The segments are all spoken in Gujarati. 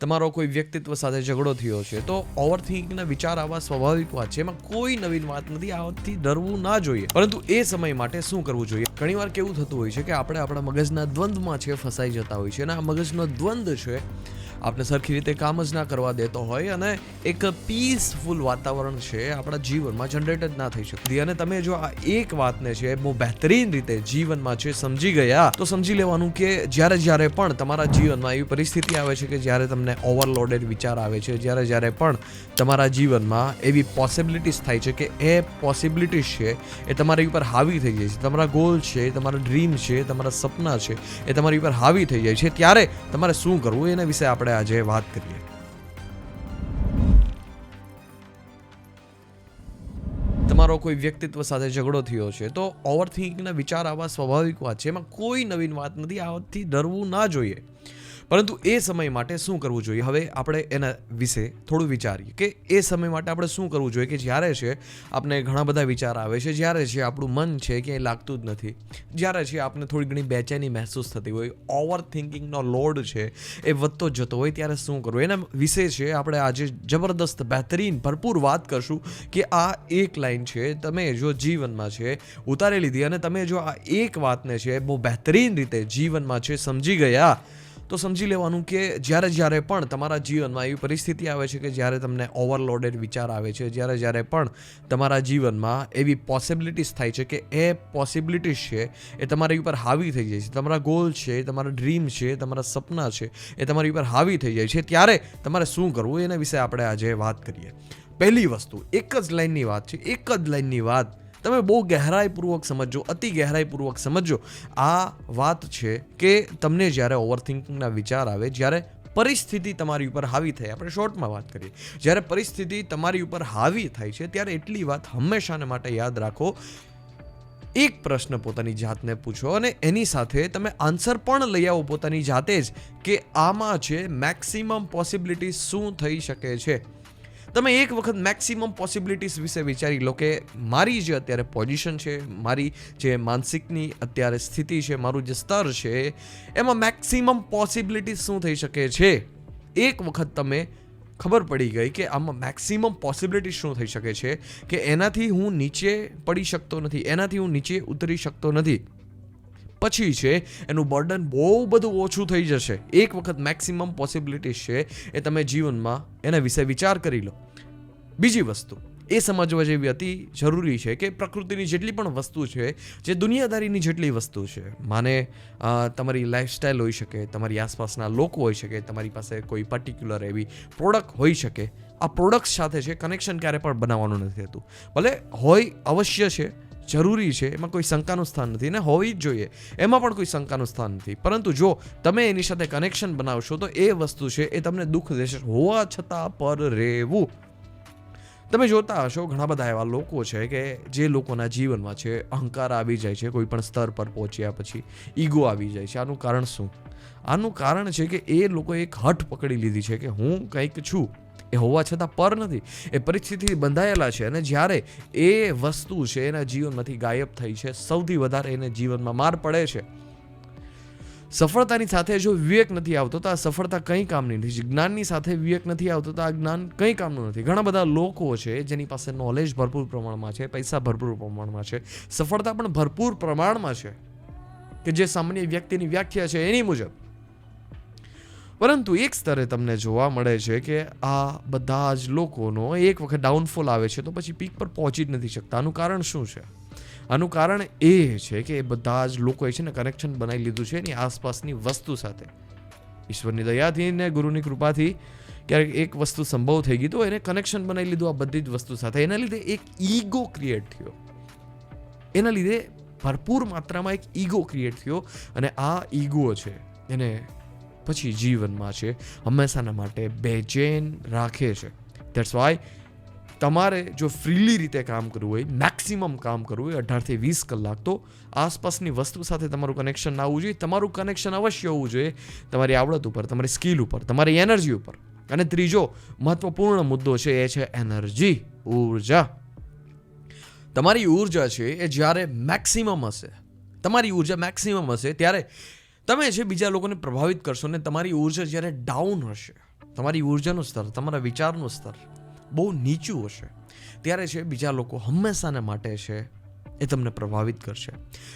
તમારો કોઈ વ્યક્તિત્વ સાથે ઝઘડો થયો છે, તો ઓવરથિંકિંગના વિચાર આવવા સ્વાભાવિક વાત છે. એમાં કોઈ નવીન વાત નથી, આવતી ડરવું ના જોઈએ. પરંતુ એ સમય માટે શું કરવું જોઈએ? ઘણીવાર કેવું થતું હોય છે કે આપણે આપણા મગજના દ્વંદમાં છે, ફસાઈ જતા હોય છે અને આ મગજનો દ્વંદ છે આપણે સરખી રીતે કામ જ ના કરવા દેતો હોય અને એક પીસફુલ વાતાવરણ છે આપણા જીવનમાં જનરેટ જ ના થઈ શકતી. અને તમે જો આ એક વાતને છે, બહુ બહેતરીન રીતે જીવનમાં છે, સમજી ગયા, તો સમજી લેવાનું કે જ્યારે જ્યારે પણ તમારા જીવનમાં એવી પરિસ્થિતિ આવે છે કે જ્યારે તમને ઓવરલોડેડ વિચાર આવે છે, જ્યારે જ્યારે પણ તમારા જીવનમાં એવી પોસિબિલિટીઝ થાય છે કે એ પોસિબિલિટીઝ છે, એ તમારી ઉપર હાવી થઈ જાય છે. તમારા ગોલ છે, તમારા ડ્રીમ છે, તમારા સપના છે, એ તમારી ઉપર હાવી થઈ જાય છે. ત્યારે તમારે શું કરવું? એના વિશે આપણે આજે વાત કરીએ. તમારો કોઈ વ્યક્તિત્વ સાથે ઝઘડો થયો છે, તો ઓવરથિંકિંગના વિચાર આવવા સ્વાભાવિક વાત છે. એમાં કોઈ નવીન વાત નથી. આથી ડરવું ના જોઈએ. પરંતુ એ સમય માટે શું કરવું જોઈએ? હવે આપણે એના વિશે થોડું વિચારીએ કે એ સમય માટે આપણે શું કરવું જોઈએ? કે જ્યારે છે આપણે ઘણા બધા વિચાર આવે છે, જ્યારે છે આપણું મન છે ક્યાંય લાગતું જ નથી, જ્યારે છે આપણે થોડી ઘણી બેચેની મહેસૂસ થતી હોય ઓવર થિંકિંગનો લોડ છે એ વધતો જતો હોય, ત્યારે શું કરવું? એના વિશે છે આપણે આજે જબરદસ્ત બહેતરીન ભરપૂર વાત કરશું કે આ એક લાઈન છે, તમે જો જીવનમાં છે ઉતારી લીધી અને તમે જો આ એક વાતને છે બહુ બહેતરીન રીતે જીવનમાં છે સમજી ગયા તો સમજી લેવાનું કે જ્યારે જ્યારે પણ તમારા જીવનમાં એવી પરિસ્થિતિ આવે છે કે જ્યારે તમને ઓવરલોડેડ વિચાર આવે છે, જ્યારે જ્યારે પણ તમારા જીવનમાં એવી પોસિબિલિટીઝ થાય છે કે એ પોસિબિલિટીઝ છે, એ તમારી ઉપર હાવી થઈ જાય છે. તમારા ગોલ છે, તમારા ડ્રીમ છે, તમારા સપના છે, એ તમારી ઉપર હાવી થઈ જાય છે. ત્યારે તમારે શું કરવું? એના વિશે આપણે આજે વાત કરીએ. પહેલી વસ્તુ, એક જ લાઈનની વાત છે, એક જ લાઈનની વાત તમે બહુ ગહેરાઈપૂર્વક સમજો અતિ ગહેરાઈપૂર્વક સમજો આ વાત છે કે તમને જ્યારે ઓવરથિંકિંગના વિચાર આવે, જ્યારે પરિસ્થિતિ તમારી ઉપર હાવી થાય, આપણે શોર્ટમાં વાત કરીએ, જ્યારે પરિસ્થિતિ તમારી ઉપર હાવી થાય છે, ત્યારે એટલી વાત હંમેશાને માટે યાદ રાખો. એક પ્રશ્ન પોતાની જાતને પૂછો અને એની સાથે તમે આન્સર પણ લઈ આવો પોતાની જાતે જ કે આમાં છે મેક્સિમમ પોસિબિલિટી શું થઈ શકે છે? તમે એક વખત મેક્સિમમ પોસિબિલિટીઝ વિશે વિચારી લો કે મારી જે અત્યારે પોઝિશન છે, મારી જે માનસિકની અત્યારે સ્થિતિ છે, મારું જે સ્તર છે, એમાં મેક્સિમમ પોસિબિલિટીઝ શું થઈ શકે છે? એક વખત તમે ખબર પડી ગઈ કે આમાં મેક્સિમમ પોસિબિલિટી શું થઈ શકે છે કે એનાથી હું નીચે પડી શકતો નથી, એનાથી હું નીચે ઉતરી શકતો નથી. પછી છે, એનું બર્ડન બહુ બધું ઓછું થઈ જશે. એક વખત મેક્સિમમ પોસિબિલિટીઝ છે એ તમે જીવનમાં એના વિશે વિચાર કરી લો. બીજી વસ્તુ, એ સમજવા જેવી અતિ જરૂરી છે કે પ્રકૃતિની જેટલી પણ વસ્તુ છે, જે દુનિયાદારીની જેટલી વસ્તુ છે, માને તમારી લાઈફસ્ટાઈલ હોઈ શકે, તમારી આસપાસના લોકો હોઈ શકે, તમારી પાસે કોઈ પર્ટિક્યુલર એવી પ્રોડક્ટ હોઈ શકે, આ પ્રોડક્ટ સાથે છે કનેક્શન ક્યારે પણ બનાવવાનું નથી થતું. ભલે હોય અવશ્ય છે જરૂરી છે, એમાં કોઈ શંકાનું સ્થાન નથી ને હોવી જ જોઈએ. એમાં પણ કોઈ શંકાનું સ્થાન નથી. પરંતુ જો તમે એની સાથે કનેક્શન બનાવશો તો એ વસ્તુ છે એ તમને દુઃખ દેશે હોવા છતાં પર રહેવું. તમે જોતા હશો, ઘણા બધા એવા લોકો છે કે જે લોકોના જીવનમાં છે, અહંકાર આવી જાય છે, કોઈ પણ સ્તર પર પહોંચ્યા પછી ઈગો આવી જાય છે. આનું કારણ શું? આનું કારણ છે કે એ લોકો એક હઠ પકડી લીધી છે કે હું કંઈક છું. એ હોવા છતાં પર નથી. એ પરિસ્થિતિ બંધાયેલા છે અને જ્યારે એ વસ્તુ છે એના જીવનમાંથી ગાયબ થઈ છે, સૌથી વધારે એને જીવનમાં માર પડે છે. સફળતાની સાથે જો વિવેક નથી આવતો તો આ સફળતા કંઈ કામની નથી. જ્ઞાનની સાથે વિવેક નથી આવતો તો આ જ્ઞાન કંઈ કામનું નથી. ઘણા બધા લોકો છે જેની પાસે નોલેજ ભરપૂર પ્રમાણમાં છે, પૈસા ભરપૂર પ્રમાણમાં છે. સફળતા પણ ભરપૂર પ્રમાણમાં છે કે જે સામાન્ય વ્યક્તિની વ્યાખ્યા છે એની મુજબ. પરંતુ એક સ્તરે તમને જોવા મળે છે કે આ બધા જ લોકોનો એક વખત ડાઉનફોલ આવે છે તો પછી પીક પર પહોંચી જ નથી શકતા. આનું કારણ શું છે? આનું કારણ એ છે કે એ બધા જ લોકોએ છે ને કનેક્શન બનાવી લીધું છે એની આસપાસની વસ્તુ સાથે. ઈશ્વરની દયાથી ને ગુરુની કૃપાથી ક્યારેક એક વસ્તુ સંભવ થઈ ગઈ તો એને કનેક્શન બનાવી લીધું આ બધી જ વસ્તુ સાથે. એના લીધે એક ઈગો ક્રિએટ થયો. એના લીધે ભરપૂર માત્રામાં એક ઈગો ક્રિએટ થયો અને આ ઈગો છે એને પછી જીવનમાં છે, હંમેશાના માટે બેચેન રાખે છે. દેટ્સ વાય તમારે જો ફ્રીલી રીતે કામ કરવું હોય મેક્સિમમ કામ કરવું હોય, અઢારથી વીસ કલાક, તો આસપાસની વસ્તુ સાથે તમારું કનેક્શન ના આવવું જોઈએ. તમારું કનેક્શન અવશ્ય હોવું જોઈએ તમારી આવડત ઉપર, તમારી સ્કિલ ઉપર, તમારી એનર્જી ઉપર. અને ત્રીજો મહત્વપૂર્ણ મુદ્દો છે, એ છે એનર્જી ઊર્જા. તમારી ઊર્જા છે, એ જ્યારે મેક્સિમમ હશે, તમારી ઊર્જા મેક્સિમમ હશે, ત્યારે તમે છે બીજા લોકોને પ્રભાવિત કરશો ને, તમારી ઊર્જા જ્યારે ડાઉન હશે, તમારી ઉર્જાનું સ્તર, તમારા વિચારનું સ્તર બહુ નીચું હશે. ત્યારે છે બીજા લોકો હંમેશાને માટે છે એ તમને પ્રભાવિત કરશે.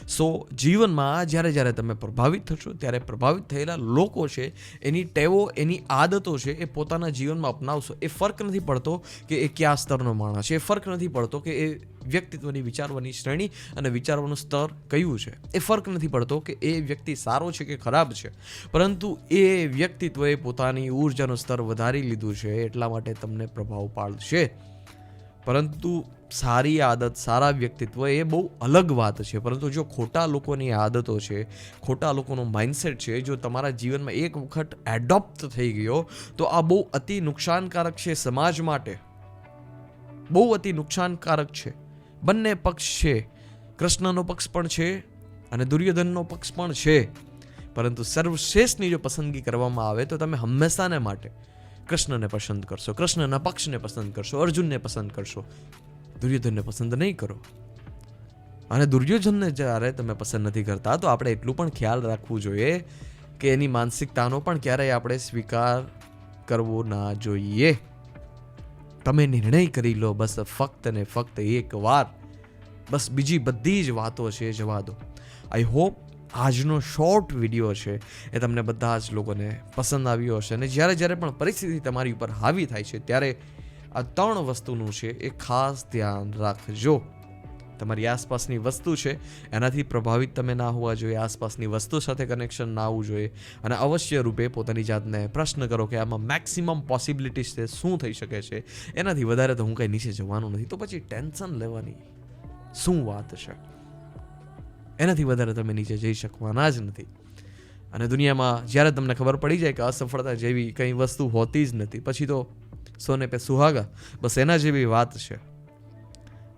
સો જીવનમાં જ્યારે જ્યારે તમે પ્રભાવિત થશો, ત્યારે પ્રભાવિત થયેલા લોકો છે, એની ટેવો, એની આદતો છે, એ પોતાના જીવનમાં અપનાવશો. એ ફરક નથી પડતો કે એ કયા સ્તરનો માણસ છે. એ ફરક નથી પડતો કે એ વ્યક્તિત્વની વિચારવાની શ્રેણી અને વિચારવાનું સ્તર કયું છે. એ ફરક નથી પડતો કે એ વ્યક્તિ સારો છે કે ખરાબ છે. પરંતુ એ વ્યક્તિત્વએ પોતાની ઉર્જાનું સ્તર વધારી લીધું છે, એટલા માટે તમને પ્રભાવ પાડશે. પરંતુ સારી આદત, સારા વ્યક્તિત્વ એ બહુ અલગ વાત છે. પરંતુ જો ખોટા લોકોની આદતો છે, ખોટા લોકોનો માઇન્ડસેટ છે, જો તમારા જીવનમાં એક વખત એડોપ્ટ થઈ ગયો, તો આ બહુ અતિ નુકસાનકારક છે સમાજ માટે. બહુ અતિ નુકસાનકારક છે. બંને પક્ષ છે. કૃષ્ણનો પક્ષ પણ છે અને દુર્યોધનનો પક્ષ પણ છે. પરંતુ સર્વશ્રેષ્ઠની જો પસંદગી કરવામાં આવે તો તમે હંમેશાને માટે કૃષ્ણને પસંદ કરશો, કૃષ્ણના પક્ષને પસંદ કરશો, અર્જુનને પસંદ કરશો. દુર્યોધનને પસંદ નહીં કરો. અને દુર્યોધનને જ્યારે તમે પસંદ નથી કરતા, તો આપણે એટલું પણ ખ્યાલ રાખવું જોઈએ કે એની માનસિકતાનો પણ ક્યારેય આપણે સ્વીકાર કરવો ના જોઈએ. તમે નિર્ણય કરી લો, બસ ફક્ત ને ફક્ત એક વાર. બસ બીજી બધી જ વાતો છે, જવા દો. આઈ હોપ આજનો શોર્ટ વીડિયો છે એ તમને બધા જ લોકોને પસંદ આવ્યો હશે. અને જ્યારે જ્યારે પણ પરિસ્થિતિ તમારી ઉપર હાવી થાય છે, ત્યારે આ ત્રણ વસ્તુનું છે એ ખાસ ધ્યાન રાખજો. તમારી આસપાસની વસ્તુ છે, એનાથી પ્રભાવિત તમે ના હોવા જોઈએ, આસપાસની વસ્તુ સાથે કનેક્શન ના આવવું જોઈએ અને અવશ્ય રૂપે પોતાની જાતને પ્રશ્ન કરો કે આમાં મેક્સિમમ પોસિબિલિટીઝ છે, શું થઈ શકે છે? એનાથી વધારે તો હું કંઈ નીચે જવાનું નથી. તો પછી ટેન્શન લેવાની શું વાત છે? એનાથી વધારે તમે નીચે જઈ શકવાના જ નથી. અને દુનિયામાં જ્યારે તમને ખબર પડી જાય કે અસફળતા જેવી કંઈ વસ્તુ હોતી જ નથી, પછી તો સોને પે સુહાગા, બસ એના જેવી વાત છે.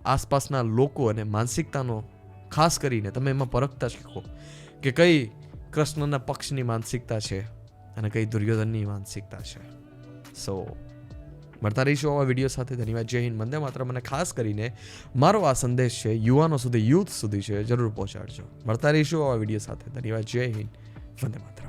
આસપાસના લોકો અને માનસિકતાનો ખાસ કરીને તમે એમાં પરખતા શીખો કે કઈ કૃષ્ણના પક્ષની માનસિકતા છે અને કઈ દુર્યોધનની માનસિકતા છે. સો મળતા રહીશું આવા વીડિયો સાથે. ધન્યવાદ. જય હિન્દ. વંદે માત્ર મને ખાસ કરીને મારો આ સંદેશ છે, યુવાનો સુધી, યુથ સુધી છે, જરૂર પહોંચાડજો. મળતા રહીશું આવા વીડિયો સાથે. ધન્યવાદ. જય હિન્દ. વંદે માત્ર